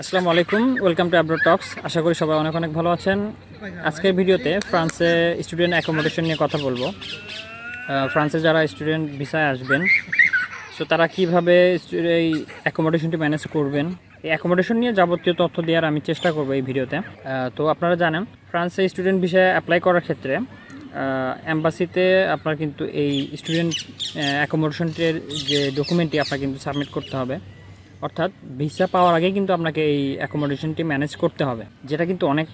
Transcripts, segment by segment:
আসসালামু আলাইকুম welcome to আব্রো টক্স আশা করি সবাই অনেক অনেক ভালো আছেন। আজকের ভিডিওতে ফ্রান্সে স্টুডেন্ট অ্যাকোমোডেশন নিয়ে কথা বলব। ফ্রান্সে যারা স্টুডেন্ট ভিসায় আসবেন সো তারা কীভাবে এই অ্যাকোমোডেশনটি ম্যানেজ করবেন? এই অ্যাকোমোডেশন নিয়ে যাবতীয় তথ্য দেওয়ার আমি চেষ্টা করব এই ভিডিওতে। তো আপনারা জানেন, ফ্রান্সে স্টুডেন্ট ভিসায় অ্যাপ্লাই করার ক্ষেত্রে অ্যাম্বাসিতে আপনার কিন্তু এই স্টুডেন্ট অ্যাকোমোডেশনটির যে ডকুমেন্টটি আপনার কিন্তু সাবমিট করতে হবে। অর্থাৎ ভিসা পাওয়ার আগে কিন্তু আপনাকে এই অ্যাকোমোডেশনটি ম্যানেজ করতে হবে, যেটা কিন্তু অনেক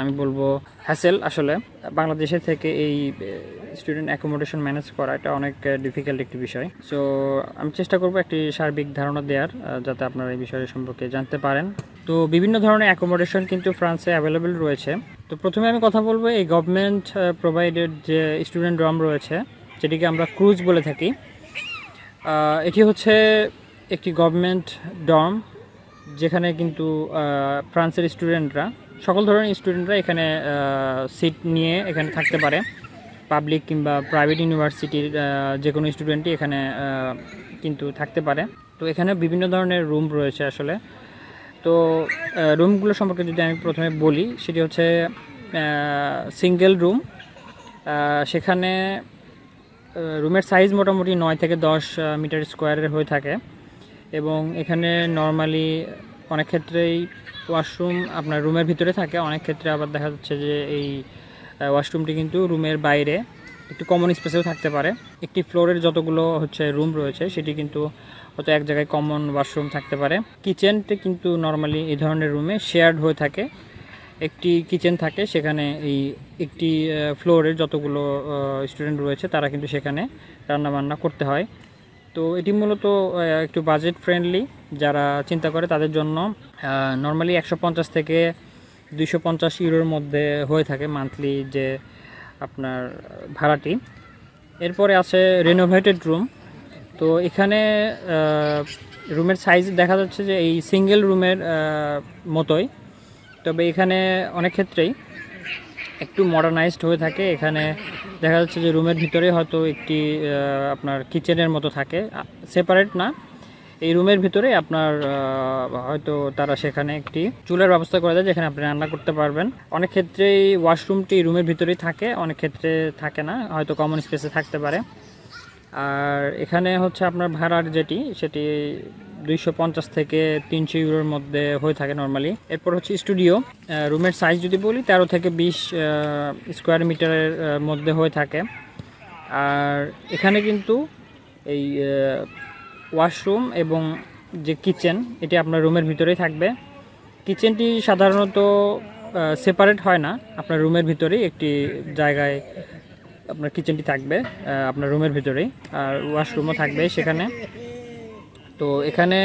আমি বলব হ্যাসেল আসলে। বাংলাদেশের থেকে এই স্টুডেন্ট অ্যাকোমোডেশন ম্যানেজ করা এটা অনেক ডিফিকাল্ট একটি বিষয়। সো আমি চেষ্টা করব একটি সার্বিক ধারণা দেওয়ার যাতে আপনারা এই বিষয় সম্পর্কে জানতে পারেন। তো বিভিন্ন ধরনের অ্যাকোমোডেশন কিন্তু ফ্রান্সে অ্যাভেলেবেল রয়েছে। তো প্রথমে আমি কথা বলব এই গভর্নমেন্ট প্রোভাইডেড যে স্টুডেন্ট রম রয়েছে, যেটিকে আমরা ক্রুজ বলে থাকি। এটি হচ্ছে একটি গভর্নমেন্ট ডর্ম যেখানে কিন্তু ফ্রান্সের স্টুডেন্টরা সকল ধরনের স্টুডেন্টরা এখানে সিট নিয়ে এখানে থাকতে পারে। পাবলিক কিংবা প্রাইভেট ইউনিভার্সিটির যে কোনো স্টুডেন্টই এখানে কিন্তু থাকতে পারে। তো এখানে বিভিন্ন ধরনের রুম রয়েছে আসলে। তো রুমগুলো সম্পর্কে যদি আমি প্রথমে বলি, সেটি হচ্ছে সিঙ্গেল রুম সেখানে রুমের সাইজ মোটামুটি নয় থেকে দশ মিটার স্কোয়ারের হয়ে থাকে। এবং এখানে নর্মালি অনেক ক্ষেত্রেই ওয়াশরুম আপনার রুমের ভিতরে থাকে, অনেক ক্ষেত্রে আবার দেখা যাচ্ছে যে এই ওয়াশরুমটি কিন্তু রুমের বাইরে একটু কমন স্পেসেও থাকতে পারে। একটি ফ্লোরের যতগুলো হচ্ছে রুম রয়েছে, সেটি কিন্তু হয়তো এক জায়গায় কমন ওয়াশরুম থাকতে পারে। কিচেনটি কিন্তু নর্মালি এই ধরনের রুমে শেয়ার্ড হয়ে থাকে। একটি কিচেন থাকে, সেখানে এই একটি ফ্লোরের যতগুলো স্টুডেন্ট রয়েছে, তারা কিন্তু সেখানে রান্না বান্না করতে হয়। তো এটি মূলত একটু বাজেট ফ্রেন্ডলি যারা চিন্তা করে তাদের জন্য নর্মালি একশো পঞ্চাশ থেকে দুইশো পঞ্চাশ ইউরোর মধ্যে হয়ে থাকে মান্থলি যে আপনার ভাড়াটি। এরপরে আছে রেনোভেটেড রুম তো এখানে রুমের সাইজ দেখা যাচ্ছে যে এই সিঙ্গেল রুমের মতোই। তবে এখানে অনেক ক্ষেত্রেই একটু মডার্নাইজড হয়ে থাকে। এখানে দেখা যাচ্ছে যে রুমের ভিতরে হয়তো একটি আপনার কিচেনের মতো থাকে। সেপারেট না। এই রুমের ভিতরে আপনার হয়তো তারা সেখানে একটি চুলার ব্যবস্থা করে দেয়, যেখানে আপনি রান্না করতে পারবেন। অনেক ক্ষেত্রেই ওয়াশরুমটি রুমের ভিতরেই থাকে, অনেক ক্ষেত্রে থাকে না, হয়তো কমন স্পেসে থাকতে পারে। আর এখানে হচ্ছে আপনার ভাড়ার যেটি, সেটি দুইশো পঞ্চাশ থেকে তিনশো ইউরোর মধ্যে হয়ে থাকে নর্মালি এরপর হচ্ছে স্টুডিও রুমের সাইজ যদি বলি, তেরো থেকে বিশ স্কোয়ার মিটারের মধ্যে হয়ে থাকে। আর এখানে কিন্তু এই ওয়াশরুম এবং যে কিচেন এটি আপনার রুমের ভিতরেই থাকবে। কিচেনটি সাধারণত সেপারেট হয় না। আপনার রুমের ভিতরেই একটি জায়গায় আপনার কিচেনটি থাকবে আপনার রুমের ভিতরেই। আর ওয়াশরুমও থাকবে সেখানে। তো এখানে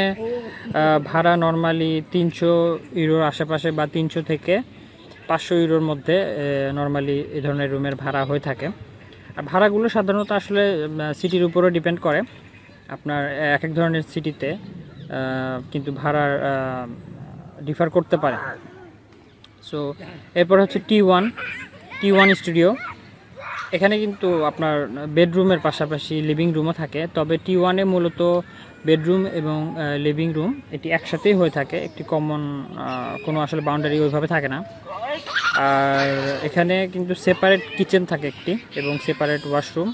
ভাড়া নর্মালি তিনশো ইউরোর আশেপাশে বা তিনশো থেকে পাঁচশো ইউরোর মধ্যে নর্মালি এই ধরনের রুমের ভাড়া হয়ে থাকে। আর ভাড়াগুলো সাধারণত আসলে সিটির উপরও ডিপেন্ড করে। আপনার এক এক ধরনের সিটিতে কিন্তু ভাড়ার ডিফার করতে পারে। সো এরপর হচ্ছে T one T one studio এখানে কিন্তু আপনার বেডরুমের পাশাপাশি লিভিং রুমও থাকে। তবে টি ওয়ানে মূলত বেডরুম এবং লিভিং রুম এটি একসাথেই হয়ে থাকে। একটি কমন কোনো আসলে বাউন্ডারি ওইভাবে থাকে না। আর এখানে কিন্তু সেপারেট কিচেন থাকে একটি এবং সেপারেট ওয়াশরুম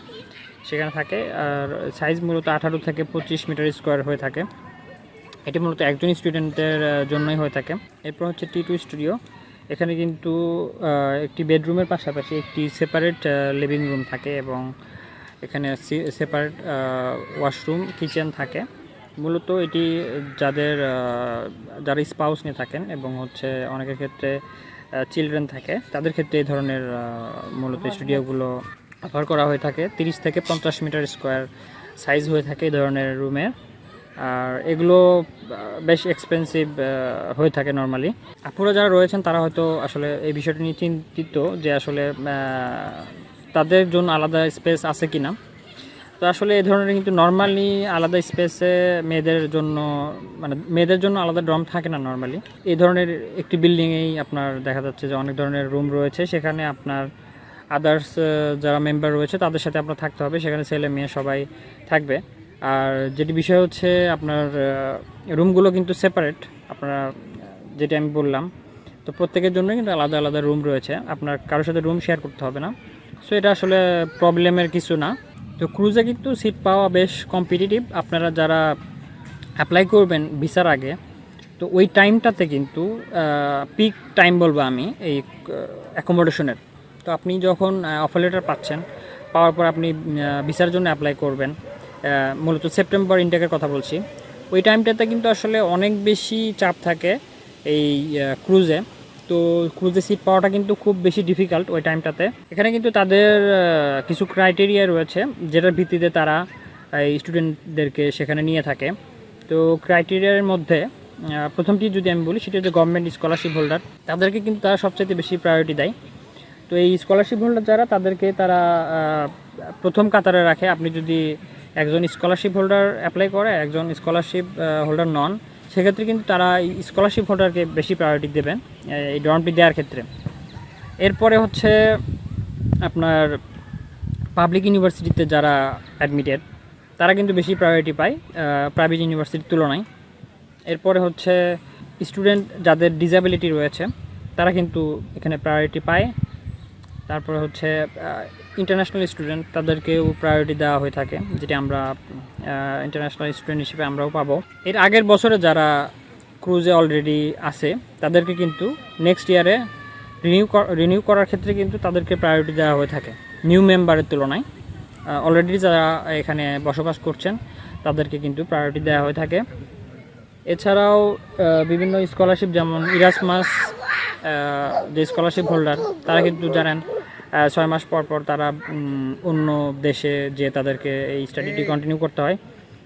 সেখানে থাকে। আর সাইজ মূলত আঠারো থেকে পঁচিশ মিটার স্কোয়ার হয়ে থাকে। এটি মূলত একজন স্টুডেন্টের জন্যই হয়ে থাকে। এরপর হচ্ছে টি টু স্টুডিও। এখানে কিন্তু একটি বেডরুমের পাশাপাশি একটি সেপারেট লিভিং রুম থাকে এবং এখানে সেপারেট ওয়াশরুম কিচেন থাকে। মূলত এটি যাদের যারা স্পাউস নিয়ে থাকেন এবং হচ্ছে অনেকের ক্ষেত্রে চিলড্রেন থাকে, তাদের ক্ষেত্রে এই ধরনের মূলত স্টুডিওগুলো অফার করা হয়ে থাকে। তিরিশ থেকে পঞ্চাশ মিটার স্কোয়ার সাইজ হয়ে থাকে এই ধরনের রুমের আর এগুলো বেশ এক্সপেন্সিভ হয়ে থাকে নর্মালি আপুরা যারা রয়েছেন, তারা হয়তো আসলে এই বিষয়টি নিয়ে চিন্তিত যে আসলে তাদের জন্য আলাদা স্পেস আছে কিনা? তো আসলে এই ধরনের কিন্তু নর্মালি আলাদা স্পেসে মেয়েদের জন্য মানে মেয়েদের জন্য আলাদা ড্রম থাকে না নর্মালি এই ধরনের একটি বিল্ডিংয়েই আপনার দেখা যাচ্ছে যে অনেক ধরনের রুম রয়েছে। সেখানে আপনার আদার্স যারা মেম্বার রয়েছে, তাদের সাথে আপনার থাকতে হবে। সেখানে ছেলে মেয়ে সবাই থাকবে। আর যেটি বিষয় হচ্ছে আপনার রুমগুলো কিন্তু সেপারেট আপনারা যেটা আমি বললাম, তো প্রত্যেকের জন্য কিন্তু আলাদা আলাদা রুম রয়েছে। আপনার কারোর সাথে রুম শেয়ার করতে হবে না। সো এটা আসলে প্রবলেমের কিছু না। তো ক্রুজে কিন্তু সিট পাওয়া বেশ কম্পিটিটিভ আপনারা যারা অ্যাপ্লাই করবেন ভিসার আগে, তো ওই টাইমটাতে কিন্তু পিক টাইম বলব আমি এই অ্যাকোমোডেশনের তো আপনি যখন অফার লেটার পাচ্ছেন, পাওয়ার পর আপনি ভিসার জন্য অ্যাপ্লাই করবেন। মূলত সেপ্টেম্বর ইনটেকের কথা বলছি। ওই টাইমটাতে কিন্তু আসলে অনেক বেশি চাপ থাকে এই ক্রুজে তো ক্রুজে সিট পাওয়াটা কিন্তু খুব বেশি ডিফিকাল্ট ওই টাইমটাতে এখানে কিন্তু তাদের কিছু ক্রাইটেরিয়া রয়েছে, যেটার ভিত্তিতে তারা এই স্টুডেন্টদেরকে সেখানে নিয়ে থাকে। তো ক্রাইটেরিয়ার মধ্যে প্রথমটি যদি আমি বলি, সেটা হচ্ছে গভর্নমেন্ট স্কলারশিপ হোল্ডার তাদেরকে কিন্তু তারা সবচেয়ে বেশি প্রায়োরিটি দেয়। তো এই স্কলারশিপ হোল্ডার যারা, তাদেরকে তারা প্রথম কাতারে রাখে। আপনি যদি একজন স্কলারশিপ হোল্ডার অ্যাপ্লাই করে, একজন স্কলারশিপ হোল্ডার নন সেক্ষেত্রে কিন্তু তারা স্কলারশিপ হোল্ডারকে বেশি প্রায়োরিটি দেবেন এই ডরমটি দেওয়ার ক্ষেত্রে। এরপরে হচ্ছে আপনার পাবলিক ইউনিভার্সিটিতে যারা অ্যাডমিটেড তারা কিন্তু বেশি প্রায়োরিটি পায় প্রাইভেট ইউনিভার্সিটির তুলনায়। এরপরে হচ্ছে স্টুডেন্ট যাদের ডিসেবিলিটি রয়েছে, তারা কিন্তু এখানে প্রায়োরিটি পায়। তারপরে হচ্ছে ইন্টারন্যাশনাল স্টুডেন্ট তাদেরকেও প্রায়োরিটি দেওয়া হয়ে থাকে, যেটি আমরা ইন্টারন্যাশনাল স্টুডেন্ট হিসেবে আমরাও পাবো। এর আগের বছরে যারা ক্রুজে অলরেডি আছে, তাদেরকে কিন্তু নেক্সট ইয়ারে রিনিউ রিনিউ করার ক্ষেত্রে কিন্তু তাদেরকে প্রায়োরিটি দেওয়া হয়ে থাকে নিউ মেম্বারের তুলনায়। অলরেডি যারা এখানে বসবাস করছেন, তাদেরকে কিন্তু প্রায়োরিটি দেওয়া হয়ে থাকে। এছাড়াও বিভিন্ন স্কলারশিপ যেমন ইরাসমাস যে স্কলারশিপ হোল্ডার তারা কিন্তু জানেন ছয় মাস পর পর তারা অন্য দেশে যে তাদেরকে এই স্টাডিটি কন্টিনিউ করতে হয়।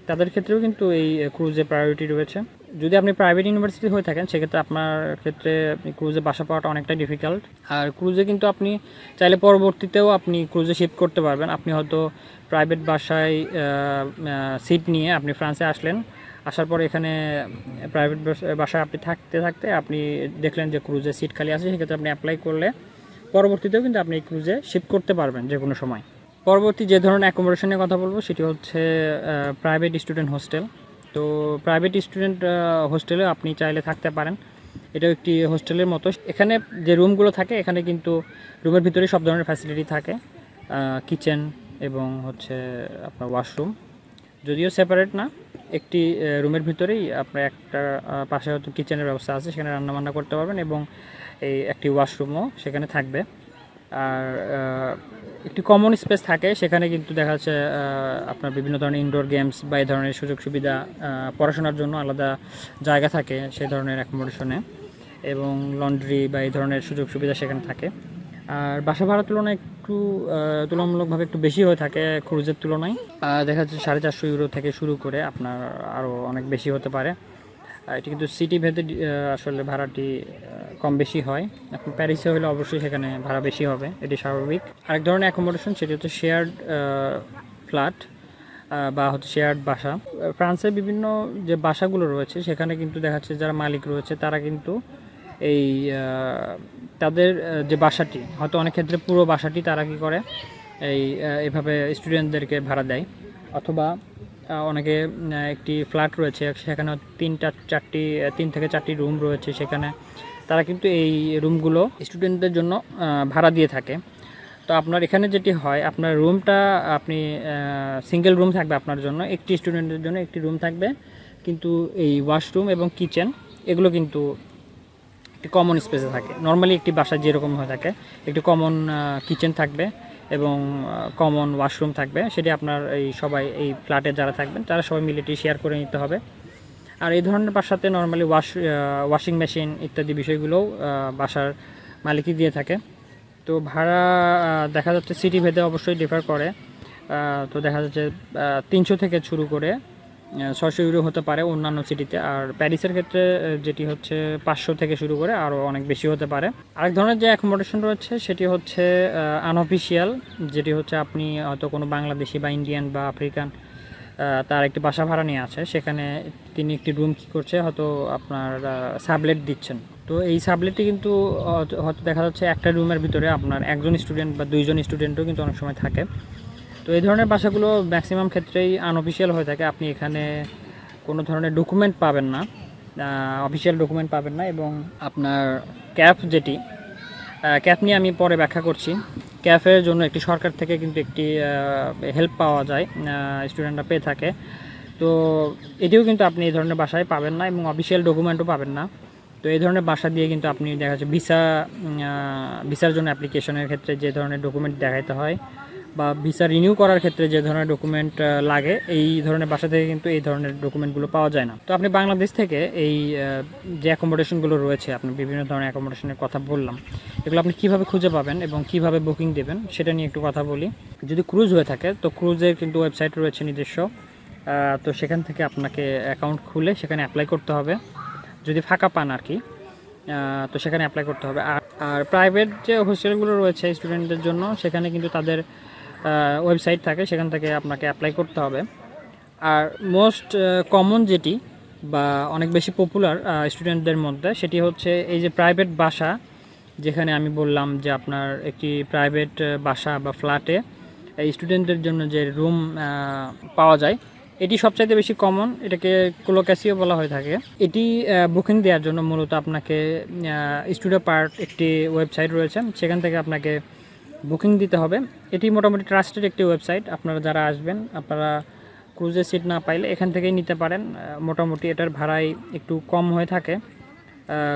তাদের ক্ষেত্রেও কিন্তু এই ক্রুজে প্রায়োরিটি রয়েছে। যদি আপনি প্রাইভেট ইউনিভার্সিটি হয়ে থাকেন সেক্ষেত্রে আপনার ক্ষেত্রে আপনি ক্রুজে বাসা পাওয়াটা অনেকটা ডিফিকাল্ট আর ক্রুজে কিন্তু আপনি চাইলে পরবর্তীতেও আপনি ক্রুজে শিফট করতে পারবেন। আপনি হয়তো প্রাইভেট বাসায় সিট নিয়ে আপনি ফ্রান্সে আসলেন। আসার পর এখানে প্রাইভেট বাসায় আপনি থাকতে থাকতে আপনি দেখলেন যে ক্রুজে সিট খালি আছে। সেক্ষেত্রে আপনি অ্যাপ্লাই করলে পরবর্তীতেও কিন্তু আপনি এই ক্রুজে শিফট করতে পারবেন যে কোনো সময়। পরবর্তী যে ধরনের অ্যাকোমোডেশনের কথা বলব, সেটি হচ্ছে প্রাইভেট স্টুডেন্ট হোস্টেল তো প্রাইভেট স্টুডেন্ট হোস্টেলে আপনি চাইলে থাকতে পারেন। এটাও একটি হোস্টেলের মতো। এখানে যে রুমগুলো থাকে, এখানে কিন্তু রুমের ভিতরে সব ধরনের ফ্যাসিলিটি থাকে। কিচেন এবং হচ্ছে আপনার ওয়াশরুম যদিও সেপারেট না একটি রুমের ভিতরেই আপনার একটা পাশে হয়তো কিচেনের ব্যবস্থা আছে, সেখানে রান্নাবান্না করতে পারবেন এবং এই একটি ওয়াশরুমও সেখানে থাকবে। আর একটি কমন স্পেস থাকে, সেখানে কিন্তু দেখা যাচ্ছে আপনার বিভিন্ন ধরনের ইনডোর গেমস বা এই ধরনের সুযোগ সুবিধা পড়াশোনার জন্য আলাদা জায়গা থাকে সেই ধরনের অ্যাকোমোডেশনে এবং লন্ড্রি বা এই ধরনের সুযোগ সুবিধা সেখানে থাকে। আর বাসা ভাড়ার তুলনায় একটু তুলনামূলকভাবে একটু বেশি হয়ে থাকে ক্রুজের তুলনায়। দেখা যাচ্ছে সাড়ে চারশো ইউরো থেকে শুরু করে আপনার আরও অনেক বেশি হতে পারে। এটি কিন্তু সিটি ভেদে আসলে ভাড়াটি কম বেশি হয়। এখন প্যারিসে হলে অবশ্যই সেখানে ভাড়া বেশি হবে, এটি স্বাভাবিক। আরেক ধরনের অ্যাকোমোডেশন সেটি হচ্ছে শেয়ার্ড ফ্ল্যাট বা হচ্ছে শেয়ার্ড বাসা। ফ্রান্সের বিভিন্ন যে বাসাগুলো রয়েছে, সেখানে কিন্তু দেখা যাচ্ছে যারা মালিক রয়েছে, তারা কিন্তু এই তাদের যে বাসাটি, হয়তো অনেক ক্ষেত্রে পুরো বাসাটি তারা কি করে, এই এভাবে স্টুডেন্টদেরকে ভাড়া দেয়। অথবা অনেকে একটি ফ্ল্যাট রয়েছে সেখানে তিনটা, চারটি তিন থেকে চারটি রুম রয়েছে সেখানে। তারা কিন্তু এই রুমগুলো স্টুডেন্টদের জন্য ভাড়া দিয়ে থাকে। তো আপনার এখানে যেটি হয়, আপনার রুমটা আপনি সিঙ্গেল রুম থাকবে আপনার জন্য, একটি স্টুডেন্টের জন্য একটি রুম থাকবে। কিন্তু এই ওয়াশরুম এবং কিচেন এগুলো কিন্তু একটি কমন স্পেসে থাকে। নর্মালি একটি বাসা যেরকম হয়ে থাকে, একটি কমন কিচেন থাকবে এবং কমন ওয়াশরুম থাকবে। সেটি আপনার এই সবাই, এই ফ্ল্যাটে যারা থাকবেন, তারা সবাই মিলে এটি শেয়ার করে নিতে হবে। আর এই ধরনের বাসাতে নর্মালি ওয়াশ ওয়াশিং মেশিন ইত্যাদি বিষয়গুলোও বাসার মালিকই দিয়ে থাকে। তো ভাড়া দেখা যাচ্ছে সিটি ভেদে অবশ্যই ডিফার করে। তো দেখা যাচ্ছে তিনশো থেকে শুরু করে ছয়শো ইউরো হতে পারে অন্যান্য সিটিতে আর প্যারিসের ক্ষেত্রে যেটি হচ্ছে পাঁচশো থেকে শুরু করে আরও অনেক বেশি হতে পারে। আরেক ধরনের যে অ্যাকোমোডেশন রয়েছে, সেটি হচ্ছে আনঅফিসিয়াল যেটি হচ্ছে আপনি হয়তো কোনো বাংলাদেশি বা ইন্ডিয়ান বা আফ্রিকান তার একটি বাসা ভাড়া নিয়ে আছে। সেখানে তিনি একটি রুম কী করছে, হয়তো আপনার সাবলেট দিচ্ছেন। তো এই সাবলেটটি কিন্তু, হয়তো দেখা যাচ্ছে একটা রুমের ভিতরে আপনার একজন স্টুডেন্ট বা দুইজন স্টুডেন্টও কিন্তু অনেক সময় থাকে। তো এই ধরনের বাসাগুলো ম্যাক্সিমাম ক্ষেত্রেই আনঅফিসিয়াল হয়ে থাকে। আপনি এখানে কোনো ধরনের ডকুমেন্ট পাবেন না। অফিসিয়াল ডকুমেন্ট পাবেন না এবং আপনার ক্যাপ যেটি ক্যাপ নিয়ে আমি পরে ব্যাখ্যা করছি। ক্যাফের জন্য একটি সরকার থেকে কিন্তু একটি হেল্প পাওয়া যায় স্টুডেন্টরা পেয়ে থাকে। তো এটিও কিন্তু আপনি এই ধরনের বাসায় পাবেন না এবং অফিসিয়াল ডকুমেন্টও পাবেন না। তো এই ধরনের বাসা দিয়ে কিন্তু আপনি দেখা যাচ্ছে ভিসা ভিসার জন্য অ্যাপ্লিকেশনের ক্ষেত্রে যে ধরনের ডকুমেন্ট দেখাইতে হয় বা ভিসা রিনিউ করার ক্ষেত্রে যে ধরনের ডকুমেন্ট লাগে, এই ধরনের বাসা থেকে কিন্তু এই ধরনের ডকুমেন্টগুলো পাওয়া যায় না। তো আপনি বাংলাদেশ থেকে এই যে অ্যাকোমোডেশনগুলো রয়েছে, আপনি বিভিন্ন ধরনের অ্যাকোমোডেশনের কথা বললাম, এগুলো আপনি কীভাবে খুঁজে পাবেন এবং কীভাবে বুকিং দেবেন, সেটা নিয়ে একটু কথা বলি। যদি ক্রুজ হয়ে থাকে, তো ক্রুজের কিন্তু ওয়েবসাইট রয়েছে নিজস্ব তো সেখান থেকে আপনাকে অ্যাকাউন্ট খুলে সেখানে অ্যাপ্লাই করতে হবে। যদি ফাঁকা পান আর কি তো সেখানে অ্যাপ্লাই করতে হবে। আর আর প্রাইভেট যে হোস্টেলগুলো রয়েছে স্টুডেন্টদের জন্য, সেখানে কিন্তু তাদের ওয়েবসাইট থাকে, সেখান থেকে আপনাকে অ্যাপ্লাই করতে হবে। আর মোস্ট কমন যেটি বা অনেক বেশি পপুলার স্টুডেন্টদের মধ্যে, সেটি হচ্ছে এই যে প্রাইভেট বাসা, যেখানে আমি বললাম যে আপনার একটি প্রাইভেট বাসা বা ফ্ল্যাটে এই স্টুডেন্টদের জন্য যে রুম পাওয়া যায়, এটি সবচাইতে বেশি কমন এটাকে কোলোক্যাসিও বলা হয়ে থাকে। এটি বুকিং দেওয়ার জন্য মূলত আপনাকে স্টুডিও পার্ট একটি ওয়েবসাইট রয়েছে, সেখান থেকে আপনাকে বুকিং দিতে হবে। এটি মোটামুটি ট্রাস্টেড একটি ওয়েবসাইট। আপনারা যারা আসবেন, আপনারা ক্রুজের সিট না পাইলে এখান থেকেই নিতে পারেন। মোটামুটি এটার ভাড়াই একটু কম হয়ে থাকে।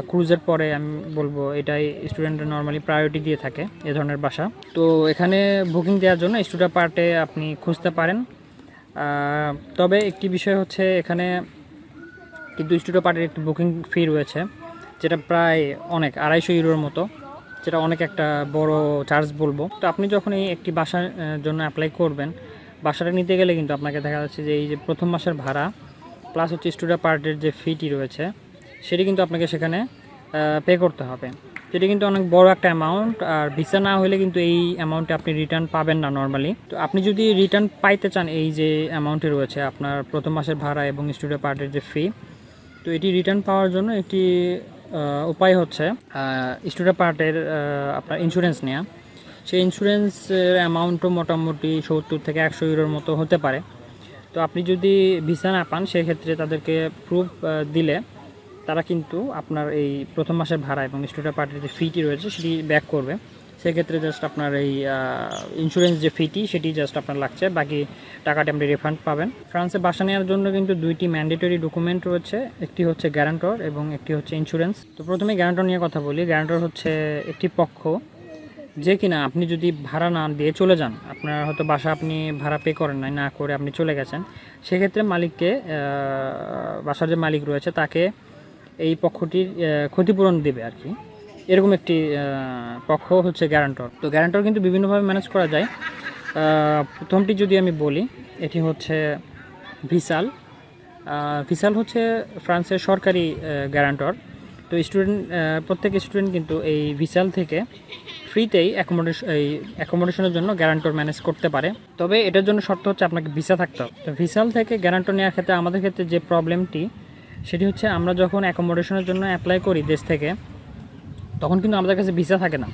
ক্রুজের পরে আমি বলব, এটাই স্টুডেন্টরা নর্মালি প্রায়োরিটি দিয়ে থাকে এ ধরনের বাসা। তো এখানে বুকিং দেওয়ার জন্য স্টুডিও পার্টে আপনি খুঁজতে পারেন। তবে একটি বিষয় হচ্ছে, এখানে কিন্তু স্টুডিও পার্টের একটি বুকিং ফি রয়েছে, যেটা প্রায় অনেক, আড়াইশো ইউরোর মতো। যেটা অনেক একটা বড় চার্জ বলব। তো আপনি যখন এই একটি বাসার জন্য অ্যাপ্লাই করবেন, বাসাটা নিতে গেলে কিন্তু আপনাকে দেখা যাচ্ছে যে এই যে প্রথম মাসের ভাড়া প্লাস হচ্ছে স্টুডিও পার্টের যে ফিটি রয়েছে, সেটি কিন্তু আপনাকে সেখানে পে করতে হবে। সেটি কিন্তু অনেক বড় একটা অ্যামাউন্ট আর ভিসা না হলে কিন্তু এই অ্যামাউন্টে আপনি রিটার্ন পাবেন না নর্মালি তো আপনি যদি রিটার্ন পাইতে চান এই যে অ্যামাউন্টে রয়েছে আপনার প্রথম মাসের ভাড়া এবং স্টুডিও পার্টের যে ফি তো এটি রিটার্ন পাওয়ার জন্য একটি উপায় হচ্ছে স্টুডেন্ট পার্টের আপনার ইন্স্যুরেন্স নেওয়া সেই ইন্স্যুরেন্সের অ্যামাউন্টও মোটামুটি সত্তর থেকে একশো ইউরোর মতো হতে পারে। তো আপনি যদি ভিসা না পান, সেক্ষেত্রে তাদেরকে প্রুফ দিলে তারা কিন্তু আপনার এই প্রথম মাসের ভাড়া এবং স্টুডেন্ট পার্টির যে ফিটি রয়েছে, সেটি ব্যাক করবে। সেক্ষেত্রে জাস্ট আপনার এই ইন্স্যুরেন্স যে ফিটি সেটি জাস্ট আপনার লাগছে। বাকি টাকাটি আপনি রিফান্ড পাবেন। ফ্রান্সে বাসা নেওয়ার জন্য কিন্তু দুইটি ম্যান্ডেটরি ডকুমেন্ট রয়েছে। একটি হচ্ছে গ্যারান্টর এবং একটি হচ্ছে ইন্স্যুরেন্স তো প্রথমে গ্যারান্টর নিয়ে কথা বলি। গ্যারান্টর হচ্ছে একটি পক্ষ। যে কিনা আপনি যদি ভাড়া না দিয়ে চলে যান, আপনার হয়তো বাসা আপনি ভাড়া পে করেন নাই, না করে আপনি চলে গেছেন, সেক্ষেত্রে মালিককে বাসার যে মালিক রয়েছে, তাকে এই পক্ষটির ক্ষতিপূরণ দেবে আর কি। এরকম একটি পক্ষ হচ্ছে গ্যারান্টর। তো গ্যারান্টর কিন্তু বিভিন্নভাবে ম্যানেজ করা যায়। প্রথমটি যদি আমি বলি, এটি হচ্ছে ভিসাল। ভিসাল হচ্ছে ফ্রান্সের সরকারি গ্যারান্টর। তো স্টুডেন্ট প্রত্যেক স্টুডেন্ট কিন্তু এই ভিসাল থেকে ফ্রিতেই অ্যাকোমোডেশন এই অ্যাকোমোডেশনের জন্য গ্যারান্টর ম্যানেজ করতে পারে। তবে এটার জন্য শর্ত হচ্ছে আপনাকে ভিসা থাকতে হবে। তো ভিসাল থেকে গ্যারান্টর নেওয়ার ক্ষেত্রে আমাদের ক্ষেত্রে যে প্রবলেমটি সেটি হচ্ছে আমরা যখন অ্যাকোমোডেশনের জন্য অ্যাপ্লাই করি দেশ থেকে তখন কিন্তু আমাদের কাছে ভিসা থাকে না।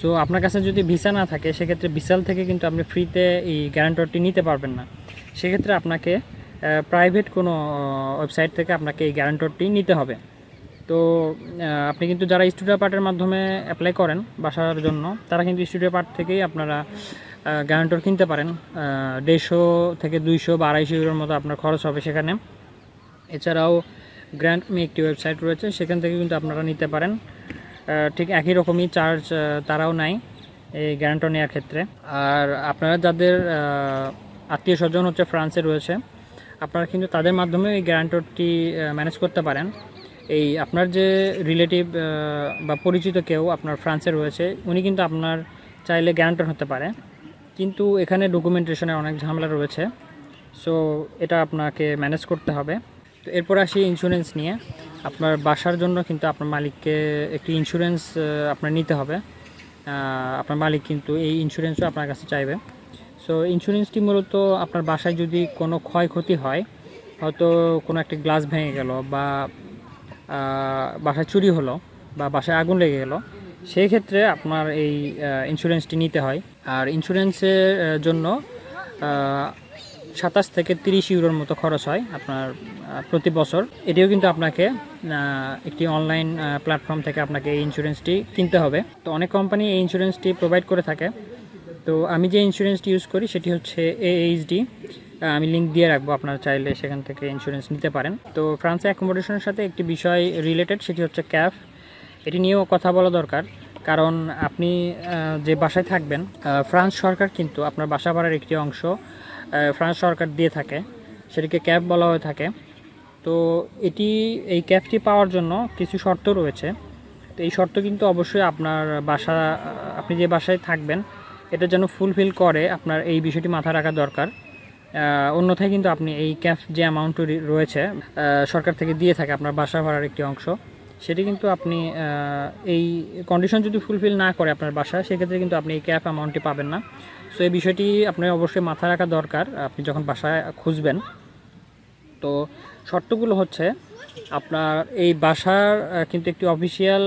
সো আপনার কাছে যদি ভিসা না থাকে, সেক্ষেত্রে ভিসাল থেকে কিন্তু আপনি ফ্রিতে এই গ্যারান্টরটি নিতে পারবেন না। সেক্ষেত্রে আপনাকে প্রাইভেট কোনো ওয়েবসাইট থেকে আপনাকে এই গ্যারান্টরটি নিতে হবে। তো আপনি কিন্তু যারা স্টুডিও পার্টের মাধ্যমে অ্যাপ্লাই করেন বাসার জন্য, তারা কিন্তু স্টুডিও পার্ট থেকেই আপনারা গ্যারান্টর কিনতে পারেন। দেড়শো থেকে দুইশো বা আড়াইশো ইউরোর মতো আপনার খরচ হবে সেখানে। এছাড়াও গ্র্যান্ড মি একটি ওয়েবসাইট রয়েছে, সেখান থেকে কিন্তু আপনারা নিতে পারেন। ঠিক একই রকমই চার্জ তারাও নাই এই গ্যারান্টর নেওয়ার ক্ষেত্রে। আর আপনারা যাদের আত্মীয় স্বজন হচ্ছে ফ্রান্সে রয়েছে, আপনারা কিন্তু তাদের মাধ্যমে এই গ্যারান্টরটি ম্যানেজ করতে পারেন। এই আপনার যে রিলেটিভ বা পরিচিত কেউ আপনার ফ্রান্সে রয়েছে, উনি কিন্তু আপনার চাইলে গ্যারান্টর হতে পারে। কিন্তু এখানে ডকুমেন্টেশনে অনেক ঝামেলা রয়েছে। সো এটা আপনাকে ম্যানেজ করতে হবে। এরপর আসি ইন্স্যুরেন্স নিয়ে। আপনার বাসার জন্য কিন্তু আপনার মালিককে একটি ইন্স্যুরেন্স আপনার নিতে হবে। আপনার মালিক কিন্তু এই ইন্স্যুরেন্সও আপনার কাছে চাইবে। সো ইন্স্যুরেন্সটি মূলত আপনার বাসায় যদি কোনো ক্ষয়ক্ষতি হয়, হয়তো কোনো একটা গ্লাস ভেঙে গেল বা বাসায় চুরি হলো বা বাসায় আগুন লেগে গেল সেই ক্ষেত্রে আপনার এই ইন্স্যুরেন্সটি নিতে হয়। আর ইন্স্যুরেন্সের জন্য সাতাশ থেকে তিরিশ ইউরোর মতো খরচ হয় আপনার প্রতি বছর। এটিও কিন্তু আপনাকে একটি অনলাইন প্ল্যাটফর্ম থেকে আপনাকে এই ইন্স্যুরেন্সটি কিনতে হবে। তো অনেক কোম্পানি এই ইন্স্যুরেন্সটি প্রোভাইড করে থাকে। তো আমি যে ইন্স্যুরেন্সটি ইউজ করি সেটি হচ্ছে এইচডি আমি লিঙ্ক দিয়ে রাখব, আপনারা চাইলে সেখান থেকে ইন্স্যুরেন্স নিতে পারেন। তো ফ্রান্সে অ্যাকোমোডেশনের সাথে একটি বিষয় রিলেটেড সেটি হচ্ছে ক্যাফ এটি নিয়েও কথা বলা দরকার। কারণ আপনি যে বাসায় থাকবেন ফ্রান্স সরকার কিন্তু আপনার বাসা ভাড়ার একটি অংশ ফ্রান্স সরকার দিয়ে থাকে, সেটিকে ক্যাব বলা হয়ে থাকে। তো এটি, এই ক্যাবটি পাওয়ার জন্য কিছু শর্ত রয়েছে। তো এই শর্ত কিন্তু অবশ্যই আপনার বাসা, আপনি যে বাসায় থাকবেন, এটা যেন ফুলফিল করে আপনার এই বিষয়টি মাথায় রাখা দরকার। অন্যথায় কিন্তু আপনি এই ক্যাফ যে অ্যামাউন্ট রয়েছে সরকার থেকে দিয়ে থাকে আপনার বাসা ভাড়ার একটি অংশ সেটি কিন্তু আপনি এই কন্ডিশন যদি ফুলফিল না করে আপনার বাসা সেক্ষেত্রে কিন্তু আপনি এই ক্যাফ অ্যামাউন্টটি পাবেন না। সো এই বিষয়টি আপনার অবশ্যই মাথায় রাখা দরকার। আপনি যখন বাসায় খুঁজবেন, তো শর্তগুলো হচ্ছে, আপনার এই বাসার কিন্তু একটি অফিসিয়াল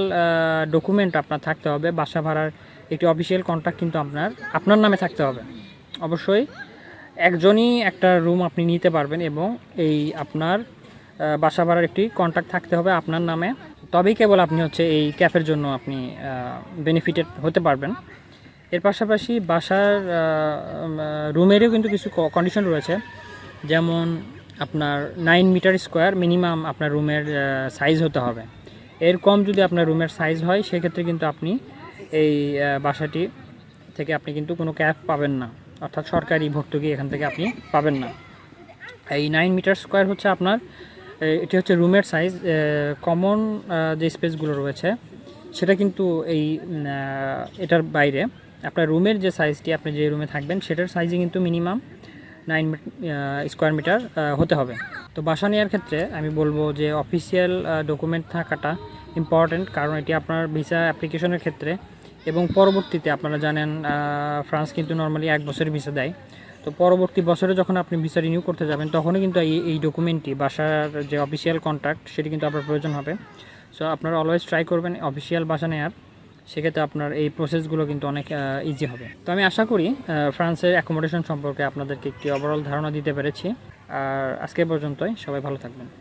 ডকুমেন্ট আপনার থাকতে হবে। বাসা ভাড়ার একটি অফিসিয়াল কন্ট্রাক্ট কিন্তু আপনার আপনার নামে থাকতে হবে। অবশ্যই একজনই একটা রুম আপনি নিতে পারবেন এবং এই আপনার বাসা ভাড়ার একটি কন্ট্রাক্ট থাকতে হবে আপনার নামে। তবেই কেবল আপনি হচ্ছে এই ক্যাফের জন্য আপনি বেনিফিটেড হতে পারবেন। এর পাশাপাশি বাসার রুমেরও কিন্তু কিছু কন্ডিশন রয়েছে। যেমন আপনার নাইন মিটার স্কোয়ার মিনিমাম আপনার রুমের সাইজ হতে হবে। এর কম যদি আপনার রুমের সাইজ হয়, সেক্ষেত্রে কিন্তু আপনি এই বাসাটি থেকে আপনি কিন্তু কোনো ক্যাব পাবেন না। অর্থাৎ সরকারি ভর্তুকি এখান থেকে আপনি পাবেন না। এই নাইন মিটার স্কোয়ার হচ্ছে আপনার এটি হচ্ছে রুমের সাইজ কমন যে স্পেসগুলো রয়েছে, সেটা কিন্তু এই এটার বাইরে। আপনার রুমের যে সাইজটি, আপনি যে রুমে থাকবেন, সেটার সাইজে কিন্তু মিনিমাম নাইন স্কোয়ার মিটার হতে হবে। তো বাসা নেওয়ার ক্ষেত্রে আমি বলব যে অফিসিয়াল ডকুমেন্ট থাকাটা ইম্পর্ট্যান্ট কারণ এটি আপনার ভিসা অ্যাপ্লিকেশনের ক্ষেত্রে এবং পরবর্তীতে আপনারা জানেন ফ্রান্স কিন্তু নর্মালি এক বছরের ভিসা দেয়। তো পরবর্তী বছরে যখন আপনি ভিসা রিনিউ করতে যাবেন, তখনই কিন্তু এই এই ডকুমেন্টটি বাসার যে অফিসিয়াল কন্ট্রাক্ট সেটি কিন্তু আপনার প্রয়োজন হবে। সো আপনারা অলওয়েজ ট্রাই করবেন অফিসিয়াল বাসা নেওয়ার সেক্ষেত্রে আপনার এই প্রসেসগুলো কিন্তু অনেক ইজি হবে। তো আমি আশা করি ফ্রান্সের অ্যাকোমোডেশন সম্পর্কে আপনাদেরকে একটি ওভারঅল ধারণা দিতে পেরেছি। আর আজকে পর্যন্তই, সবাই ভালো থাকবেন।